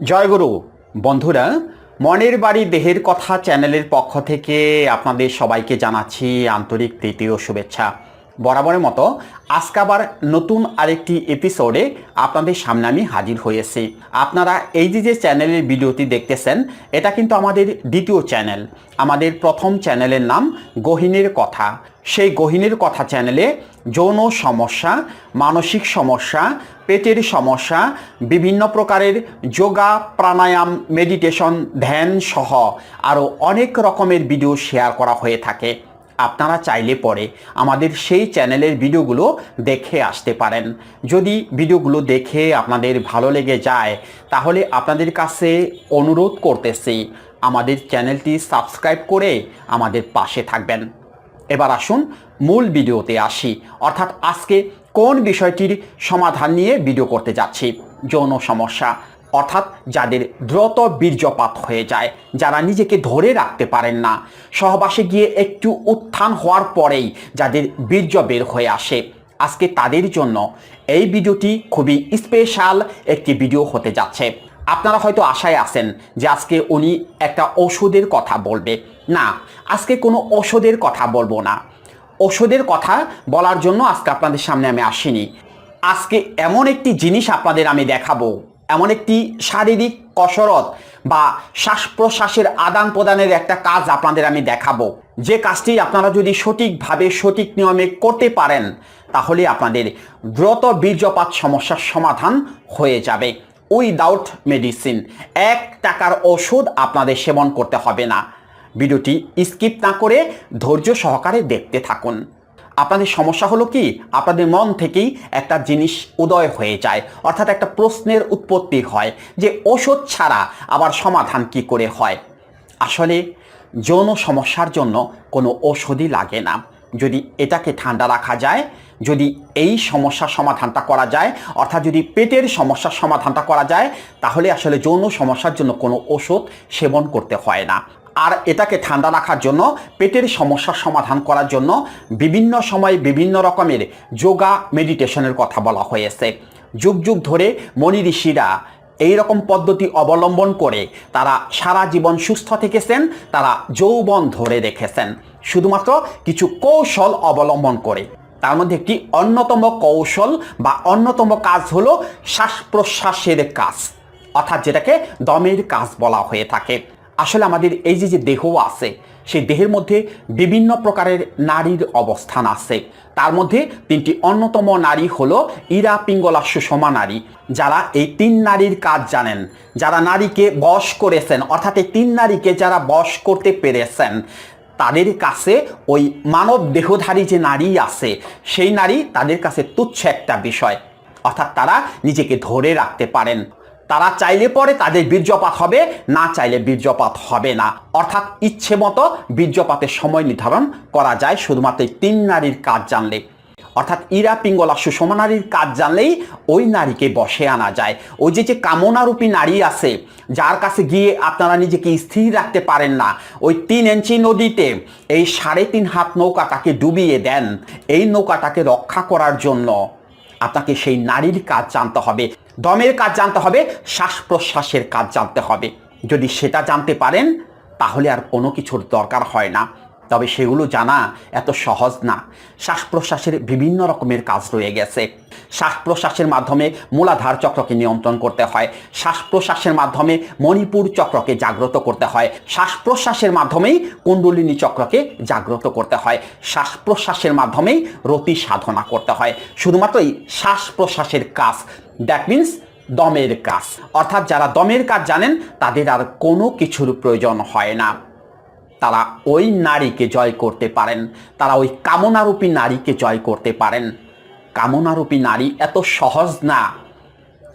জয়গুরু বন্ধুরা, মনের বাড়ি দেহের কথা চ্যানেলের পক্ষ থেকে আপনাদের সবাইকে জানাচ্ছি আন্তরিক তৃতীয় শুভেচ্ছা। বরাবরের মতো আজকে আবার নতুন আরেকটি এপিসোডে আপনাদের সামনে আমি হাজির হয়েছি। আপনারা এই যে যে চ্যানেলের ভিডিওটি দেখতেছেন, এটা কিন্তু আমাদের দ্বিতীয় চ্যানেল আমাদের প্রথম চ্যানেলের নাম গহিনের কথা। সেই গহিনের কথা চ্যানেলে যৌন সমস্যা, মানসিক সমস্যা, পেটের সমস্যা, বিভিন্ন প্রকারের যোগা, প্রাণায়াম মেডিটেশন ধ্যান সহ আরও অনেক রকমের ভিডিও শেয়ার করা হয়ে থাকে। আপনারা চাইলে পরে আমাদের সেই চ্যানেলের ভিডিওগুলো দেখে আসতে পারেন। যদি ভিডিওগুলো দেখে আপনাদের ভালো লেগে যায়, তাহলে আপনাদের কাছে অনুরোধ করতেছি আমাদের চ্যানেলটি সাবস্ক্রাইব করে আমাদের পাশে থাকবেন। এবার আসুন মূল ভিডিওতে আসি। অর্থাৎ আজকে কোন বিষয়টির সমাধান নিয়ে ভিডিও করতে যাচ্ছি? যৌন সমস্যা। অর্থাৎ যাদের দ্রুত বীর্যপাত হয়ে যায়, যারা নিজেকে ধরে রাখতে পারেন না। সহবাসে গিয়ে একটু উত্থান হওয়ার পরেই যাদের বীর্য বের হয়ে আসে। আজকে তাদের জন্য এই ভিডিওটি খুবই স্পেশাল একটি ভিডিও হতে যাচ্ছে। আপনারা হয়তো আশায় আছেন যে আজকে উনি একটা ওষুধের কথা বলবে। না, আজকে কোনো ওষুধের কথা বলব না। ওষুধের কথা বলার জন্য আজকে আপনাদের সামনে আমি আসিনি। আজকে এমন একটি জিনিস আপনাদের আমি দেখাবো। এমন একটি শারীরিক কসরত বা শ্বাস প্রশ্বাসের আদান প্রদানের একটা কাজ আপনাদের আমি দেখাবো। যে কাজটি আপনারা যদি সঠিকভাবে, সঠিক নিয়মে করতে পারেন, তাহলে আপনাদের দ্রুত বীর্যপাত সমস্যার সমাধান হয়ে যাবে। উইদাউট মেডিসিন, এক টাকার ওষুধ আপনাদের সেবন করতে হবে না। ভিডিওটি স্কিপ না করে ধৈর্য সহকারে দেখতে থাকুন। আপনাদের সমস্যা হলো কি? আপনাদের মন থেকেই একটা জিনিস উদয় হয়ে যায়। অর্থাৎ একটা প্রশ্নের উৎপত্তি হয় যে ওষুধ ছাড়া আবার সমাধান কি করে হয়? আসলে যৌন সমস্যার জন্য কোনো ওষুধই লাগে না। যদি এটাকে ঠান্ডা রাখা যায়, যদি এই সমস্যার সমাধানটা করা যায়, অর্থাৎ যদি পেটের সমস্যার সমাধানটা করা যায়, তাহলে আসলে যৌন সমস্যার জন্য কোনো ওষুধ সেবন করতে হয় না। আর এটাকে ঠান্ডা রাখার জন্য, পেটের সমস্যার সমাধান করার জন্য বিভিন্ন সময়ে বিভিন্ন রকমের যোগা মেডিটেশনের কথা বলা হয়েছে। যুগ যুগ ধরে মনি ঋষিরা এই রকম পদ্ধতি অবলম্বন করে তারা সারা জীবন সুস্থ থেকেছেন, তারা যৌবন ধরে রেখেছেন। শুধুমাত্র কিছু কৌশল অবলম্বন করে। তার মধ্যে একটি অন্যতম কৌশল বা অন্যতম কাজ হলো শ্বাস প্রশ্বাসের কাজ, অর্থাৎ যেটাকে দমের কাজ বলা হয়ে থাকে। আসলে আমাদের এই যে যে দেহ আছে, সেই দেহের মধ্যে বিভিন্ন প্রকারের নারীর অবস্থান আছে। তার মধ্যে তিনটি অন্যতম নারী হলো ইরা পিঙ্গলা সুষমা নারী, যারা এই তিন নারীর কাজ জানেন। যারা নারীকে বশ করেছেন, অর্থাৎ এই তিন নারীকে যারা বশ করতে পেরেছেন, তাদের কাছে ওই মানব দেহধারী যে নারী আছে, সেই নারী তাদের কাছে তুচ্ছ একটা বিষয়, অর্থাৎ তারা নিজেকে ধরে রাখতে পারেন। তারা চাইলে পরে তাদের বীর্যপাত হবে, না চাইলে বীর্যপাত হবে না। অর্থাৎ ইচ্ছে মতো বীর্যপাতের সময় নির্ধারণ করা যায়, শুধুমাত্র তিন নারীর কাজ জানলে। অর্থাৎ ইরা, পিঙ্গলা, সুষমা নারীর কাজ জানলেই ওই নারীকে বসে আনা যায়। ওই যে যে কামনারূপী নারী আছে, যার কাছে গিয়ে আপনারা নিজেকে স্থির রাখতে পারেন না, ওই তিন ইঞ্চি নদীতে এই সাড়ে তিন হাত নৌকাটাকে ডুবিয়ে দেন। এই নৌকাটাকে রক্ষা করার জন্য আপনাকে সেই নারীর কাজ জানতে হবে। দমের কাজ জানতে হবে শ্বাস প্রশ্বাসের কাজ জানতে হবে। যদি সেটা জানতে পারেন, তাহলে আর কোনো কিছুর দরকার হয় না। তবে সেগুলো জানা এত সহজ না। শ্বাস প্রশ্বাসের বিভিন্ন রকমের কাজ রয়ে গেছে। শ্বাস প্রশ্বাসের মাধ্যমে মূলাধার চক্রকে নিয়ন্ত্রণ করতে হয়। শ্বাস প্রশ্বাসের মাধ্যমে মণিপুর চক্রকে জাগ্রত করতে হয়। শ্বাস প্রশ্বাসের মাধ্যমেই কুণ্ডলিনী চক্রকে জাগ্রত করতে হয়। শ্বাস প্রশ্বাসের মাধ্যমেই রতি সাধনা করতে হয়। শুধুমাত্রই শ্বাস প্রশ্বাসের কাজ দ্যাট মিন্স দমের কাজ। অর্থাৎ যারা দমের কাজ জানেন, তাদের আর কোনো কিছুর প্রয়োজন হয় না। তারা ওই নারীকে জয় করতে পারেন। তারা ওই কামনারূপী নারীকে জয় করতে পারেন। কামনারূপী নারী এত সহজ না।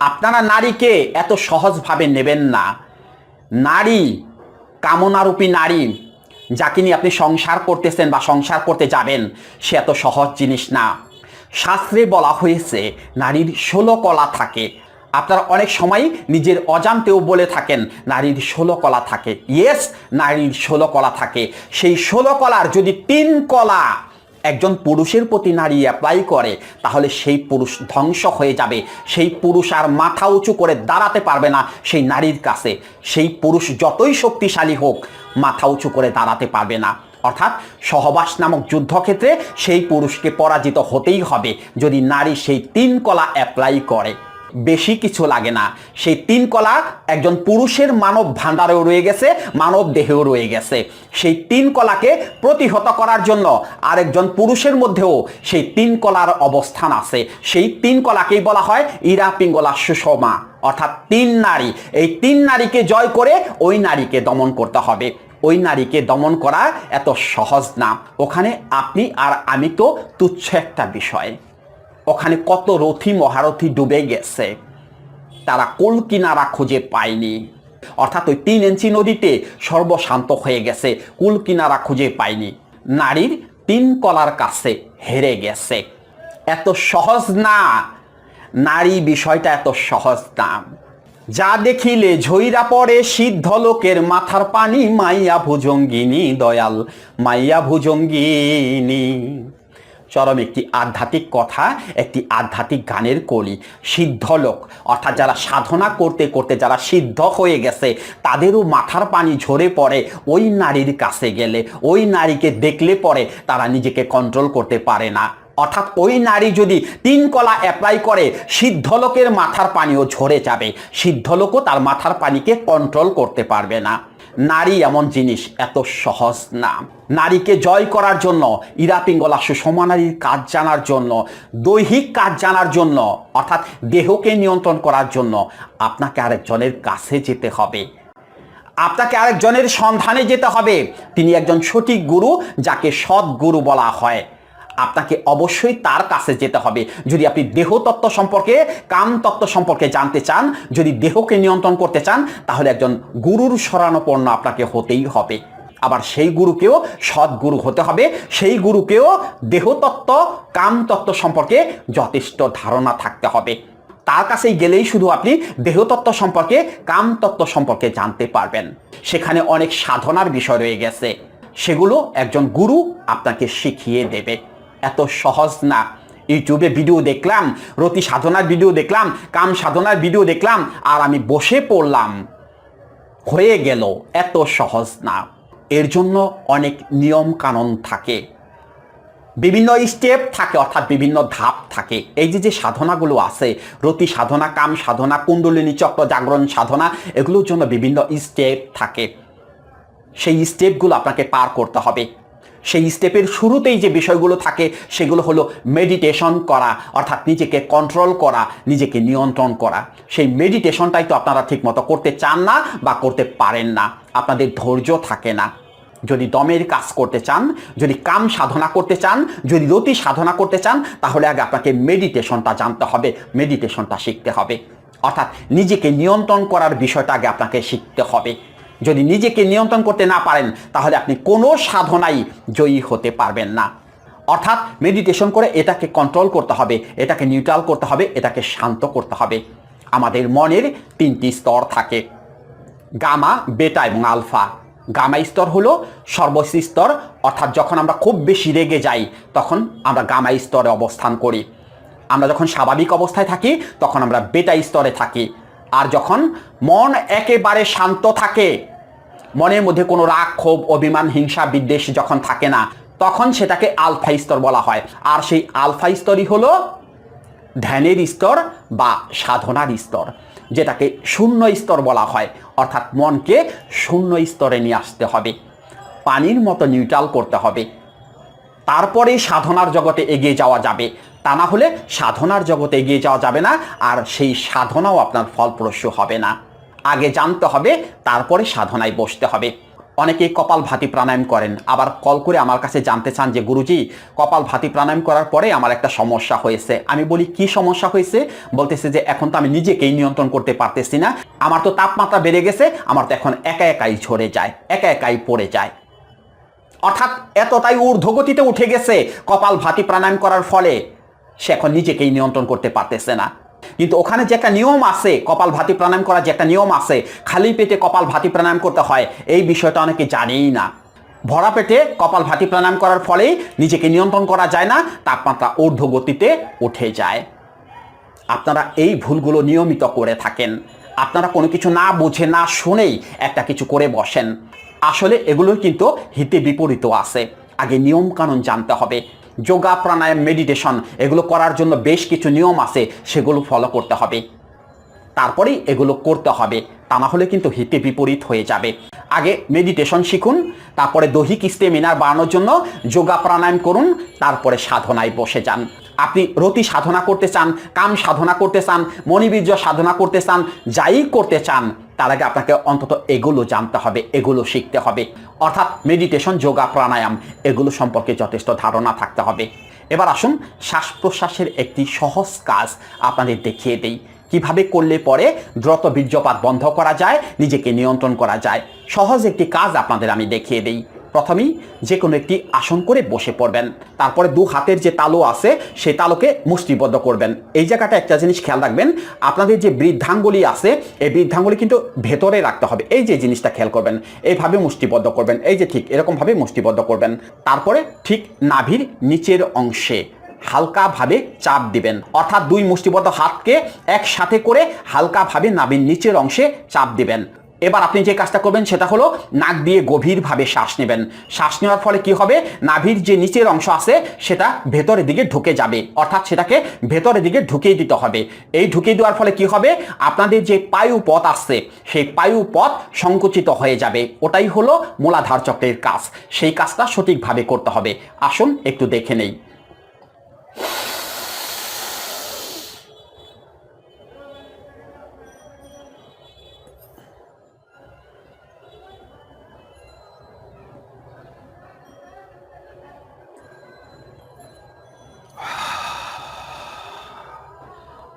আপনারা নারীকে এত সহজভাবে নেবেন না। নারী, কামনারূপী নারী, যাকে নিয়ে আপনি সংসার করতেছেন বা সংসার করতে যাবেন, সে এত সহজ জিনিস না। শাস্ত্রে বলা হয়েছে, নারীর ষোলো কলা থাকে। আপনারা অনেক সময় নিজের অজান্তেও বলে থাকেন, নারীর ষোলো কলা থাকে। ইয়েস নারীর ষোলো কলা থাকে। সেই ষোলো কলার যদি তিন কলা একজন পুরুষের প্রতি নারী অ্যাপ্লাই করে, তাহলে সেই পুরুষ ধ্বংস হয়ে যাবে। সেই পুরুষ আর মাথা উঁচু করে দাঁড়াতে পারবে না সেই নারীর কাছে। সেই পুরুষ যতই শক্তিশালী হোক, মাথা উঁচু করে দাঁড়াতে পারবে না। অর্থাৎ সহবাস নামক যুদ্ধক্ষেত্রে সেই পুরুষকে পরাজিত হতেই হবে। যদি নারী সেই তিন কলা অ্যাপ্লাই করে, বেশি কিছু লাগে না। সেই তিন কলা একজন পুরুষের মানব ভাণ্ডারেও রয়ে গেছে, মানব দেহেও রয়ে গেছে। সেই তিন কলাকে প্রতিহত করার জন্য আরেকজন পুরুষের মধ্যেও সেই তিন কলার অবস্থান আছে। সেই তিন কলাকেই বলা হয় ইরা পিঙ্গলা সুষমা। অর্থাৎ তিন নারী। এই তিন নারীকে জয় করে ওই নারীকে দমন করতে হবে। ওই নারীকে দমন করা এত সহজ না। ওখানে আপনি আর আমি তো তুচ্ছ একটা বিষয়। ওখানে কত রথি মহারথী ডুবে গেছে। তারা কোল কিনারা খুঁজে পায়নি। অর্থাৎ ওই তিন ইঞ্চি নদীতে সর্বশান্ত হয়ে গেছে, কুল কিনারা খুঁজে পায়নি। নারীর তিন কলার কাছে হেরে গেছে। এত সহজ না। নারী বিষয়টা এত সহজ না। যা দেখিলে ঝইরা পড়ে সিদ্ধ লোকের মাথার পানি, মাইয়া ভুজঙ্গিনী দয়াল, মাইয়া ভুজঙ্গিনী। চরম একটি আধ্যাত্মিক কথা, একটি আধ্যাত্মিক গানের কলি, সিদ্ধ লোক। অর্থাৎ যারা সাধনা করতে করতে যারা সিদ্ধ হয়ে গেছে, তাদেরও মাথার পানি ঝরে পড়ে, ওই নারীর কাছে গেলে, ওই নারীকে দেখলে পরে তারা নিজেকে কন্ট্রোল করতে পারে না। অর্থাৎ ওই নারী যদি তিন কলা অ্যাপ্লাই করে, সিদ্ধলোকের মাথার পানিও ঝরে যাবে। সিদ্ধলোকও তার মাথার পানিকে কন্ট্রোল করতে পারবে না। নারী এমন জিনিস এত সহজ না। নারীকে জয় করার জন্য ইরা পিঙ্গলা সুষমা নারীর কাজ জানার জন্য, দৈহিক কাজ জানার জন্য, অর্থাৎ দেহকে নিয়ন্ত্রণ করার জন্য আপনাকে আরেকজনের কাছে যেতে হবে। আপনাকে আরেকজনের সন্ধানে যেতে হবে। তিনি একজন সঠিক গুরু, যাকে সৎ গুরু বলা হয়। আপনাকে অবশ্যই তার কাছে যেতে হবে। যদি আপনি দেহতত্ত্ব সম্পর্কে, কাম তত্ত্ব সম্পর্কে জানতে চান, যদি দেহকে নিয়ন্ত্রণ করতে চান, তাহলে একজন গুরুর শরণাপন্ন আপনাকে হতেই হবে। আবার সেই গুরুকেও সৎ গুরু হতে হবে। সেই গুরুকেও দেহতত্ত্ব কাম তত্ত্ব সম্পর্কে যথেষ্ট ধারণা থাকতে হবে। তার কাছেই গেলেই শুধু আপনি দেহতত্ত্ব সম্পর্কে, কাম তত্ত্ব সম্পর্কে জানতে পারবেন। সেখানে অনেক সাধনার বিষয় রয়ে গেছে। সেগুলো একজন গুরু আপনাকে শিখিয়ে দেবে। এত সহজ না। ইউটিউবে ভিডিও দেখলাম, রতি সাধনার ভিডিও দেখলাম, কাম সাধনার ভিডিও দেখলাম, আর আমি বসে পড়লাম। হয়ে গেল, এত সহজ না। এর জন্য অনেক নিয়ম কানুন থাকে। বিভিন্ন স্টেপ থাকে, অর্থাৎ বিভিন্ন ধাপ থাকে। এই যে যে সাধনাগুলো আছে, রতি সাধনা, কাম সাধনা, কুণ্ডলিনী চক্র, জাগরণ সাধনা, এগুলোর জন্য বিভিন্ন স্টেপ থাকে। সেই স্টেপগুলো আপনাকে পার করতে হবে। সেই স্টেপের শুরুতেই যে বিষয়গুলো থাকে, সেগুলো হলো মেডিটেশন করা, অর্থাৎ নিজেকে কন্ট্রোল করা, নিজেকে নিয়ন্ত্রণ করা। সেই মেডিটেশনটাই তো আপনারা ঠিকমতো করতে চান না বা করতে পারেন না। আপনাদের ধৈর্য থাকে না। যদি দমের কাজ করতে চান, যদি কাম সাধনা করতে চান, যদি রতি সাধনা করতে চান, তাহলে আগে আপনাকে মেডিটেশনটা জানতে হবে মেডিটেশনটা শিখতে হবে। অর্থাৎ নিজেকে নিয়ন্ত্রণ করার বিষয়টা আগে আপনাকে শিখতে হবে। যদি নিজেকে নিয়ন্ত্রণ করতে না পারেন, তাহলে আপনি কোনো সাধনাই জয়ী হতে পারবেন না। অর্থাৎ মেডিটেশন করে এটাকে কন্ট্রোল করতে হবে, এটাকে নিউট্রাল করতে হবে, এটাকে শান্ত করতে হবে। আমাদের মনের তিনটি স্তর থাকে, গামা, বেটা এবং আলফা। গামা স্তর হলো সর্বোচ্চ স্তর, অর্থাৎ যখন আমরা খুব বেশি রেগে যাই, তখন আমরা গামা স্তরে অবস্থান করি। আমরা যখন স্বাভাবিক অবস্থায় থাকি, তখন আমরা বেটা স্তরে থাকি। আর যখন মন একেবারে শান্ত থাকে মনের মধ্যে কোনো রাগ, ক্ষোভ, অভিমান, হিংসা, বিদ্বেষ যখন থাকে না, তখন সেটাকে আলফা স্তর বলা হয়। আর সেই আলফা স্তরই হলো ধ্যানের স্তর বা সাধনার স্তর, যেটাকে শূন্য স্তর বলা হয়। অর্থাৎ মনকে শূন্য স্তরে নিয়ে আসতে হবে। পানির মতো নিউট্রাল করতে হবে। তারপরে সাধনার জগতে এগিয়ে যাওয়া যাবে। তা না হলে সাধনার জগতে এগিয়ে যাওয়া যাবে না, আর সেই সাধনাও আপনার ফলপ্রসূ হবে না। আগে জানতে হবে, তারপরে সাধনায় বসতে হবে। অনেকে কপাল ভাতি প্রাণায়াম করেন, আবার কল করে আমার কাছে জানতে চান যে, গুরুজি, কপাল ভাতি প্রাণায়াম করার পরে আমার একটা সমস্যা হয়েছে। আমি বলি, কি সমস্যা হয়েছে? বলতেছে যে, এখন তো আমি নিজেকেই নিয়ন্ত্রণ করতে পারতেছি না। আমার তো তাপমাত্রা বেড়ে গেছে, আমার তো এখন একা একাই ঝরে যায়, একা একাই পড়ে যায়। অর্থাৎ এতটাই ঊর্ধ্বগতিতে উঠে গেছে কপাল ভাতি প্রাণায়াম করার ফলে, সে এখন নিজেকেই নিয়ন্ত্রণ করতে পারতেছে না। কিন্তু ওখানে যে একটা নিয়ম আছে, কপাল ভাতি প্রাণায়াম করার যে একটা নিয়ম আছে, খালি পেটে কপাল ভাতি প্রাণায়াম করতে হয়, এই বিষয়টা অনেকে জানেই না। ভরা পেটে কপাল ভাতি প্রাণায়াম করার ফলে নিজেকে নিয়ন্ত্রণ করা যায় না, তাপমাত্রা ঊর্ধ্ব গতিতে উঠে যায়। আপনারা এই ভুলগুলো নিয়মিত করে থাকেন। আপনারা কোনো কিছু না বুঝে, না শুনেই একটা কিছু করে বসেন। আসলে এগুলো কিন্তু হিতে বিপরীত আছে। আগে নিয়ম কানুন জানতে হবে। যোগা প্রাণায়াম মেডিটেশন এগুলো করার জন্য বেশ কিছু নিয়ম আছে, সেগুলো ফলো করতে হবে। তারপরেই এগুলো করতে হবে, তা না হলে কিন্তু হিতে বিপরীত হয়ে যাবে। আগে মেডিটেশন শিখুন, তারপরে দৈহিক স্টেমিনার বাড়ানোর জন্য যোগা প্রাণায়াম করুন, তারপরে সাধনায় বসে যান। আপনি রতি সাধনা করতে চান, কাম সাধনা করতে চান, মণিবীর্য সাধনা করতে চান, যাই করতে চান তার আগে আপনাকে অন্তত এগুলো জানতে হবে, এগুলো শিখতে হবে। অর্থাৎ মেডিটেশন যোগা প্রাণায়াম এগুলো সম্পর্কে যথেষ্ট ধারণা থাকতে হবে। এবার আসুন শ্বাস প্রশ্বাসের একটি সহজ কাজ আপনাদের দেখিয়ে দেই। কীভাবে করলে পরে দ্রুত বীর্যপাত বন্ধ করা যায়, নিজেকে নিয়ন্ত্রণ করা যায়? সহজ একটি কাজ আপনাদের আমি দেখিয়ে দিই। প্রথমেই যে কোনো একটি আসন করে বসে পড়বেন। তারপরে দু হাতের যে তালু আছে, সেই তালুকে মুষ্টিবদ্ধ করবেন। এই জায়গাটা একটা জিনিস খেয়াল রাখবেন, আপনাদের যে বৃদ্ধাঙ্গুলি আছে, এই বৃদ্ধাঙ্গুলি কিন্তু ভেতরে রাখতে হবে। এই যে জিনিসটা খেয়াল করবেন, এইভাবে মুষ্টিবদ্ধ করবেন, এই যে ঠিক এরকমভাবে মুষ্টিবদ্ধ করবেন। তারপরে ঠিক নাভির নিচের অংশে হালকাভাবে চাপ দিবেন। অর্থাৎ দুই মুষ্টিবদ্ধ হাতকে একসাথে করে হালকাভাবে নাভির নিচের অংশে চাপ দিবেন। এবার আপনি যে কাজটা করবেন সেটা হলো নাক দিয়ে গভীরভাবে শ্বাস নেবেন। শ্বাস নেওয়ার ফলে কি হবে? নাভির যে নিচের অংশ আছে, সেটা ভেতরের দিকে ঢুকে যাবে। অর্থাৎ সেটাকে ভেতরের দিকে ঢুকিয়ে দিতে হবে। এই ঢুকিয়ে দেওয়ার ফলে কি হবে? আপনাদের যে পায়ু পথ আসছে সেই পায়ু পথ সংকুচিত হয়ে যাবে। ওটাই হলো মূলাধার চক্রের কাজ। সেই কাজটা সঠিকভাবে করতে হবে। আসুন একটু দেখে নেই।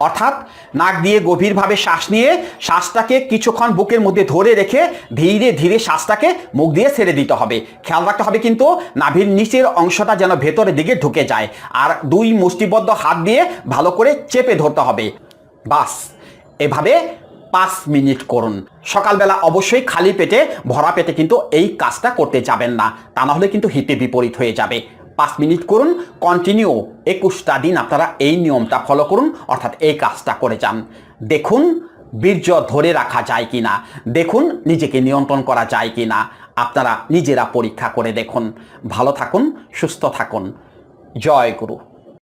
অর্থাৎ নাক দিয়ে গভীরভাবে শ্বাস নিয়ে শ্বাসটাকে কিছুক্ষণ বুকের মধ্যে ধরে রেখে ধীরে ধীরে শ্বাসটাকে মুখ দিয়ে ছেড়ে দিতে হবে। খেয়াল রাখতে হবে কিন্তু নাভির নিচের অংশটা যেন ভেতরের দিকে ঢুকে যায় আর দুই মুষ্টিবদ্ধ হাত দিয়ে ভালো করে চেপে ধরতে হবে। বাস, এভাবে পাঁচ মিনিট করুন। সকালবেলা অবশ্যই খালি পেটে, ভরা পেটে কিন্তু এই কাজটা করতে যাবেন না। তা না হলে কিন্তু হিতে বিপরীত হয়ে যাবে। পাঁচ মিনিট করুন কন্টিনিউ একুশটা দিন আপনারা এই নিয়মটা ফলো করুন, অর্থাৎ এই কাজটা করে যান। দেখুন, বীর্য ধরে রাখা যায় কি না দেখুন নিজেকে নিয়ন্ত্রণ করা যায় কি না আপনারা নিজেরা পরীক্ষা করে দেখুন। ভালো থাকুন, সুস্থ থাকুন। জয় গুরু।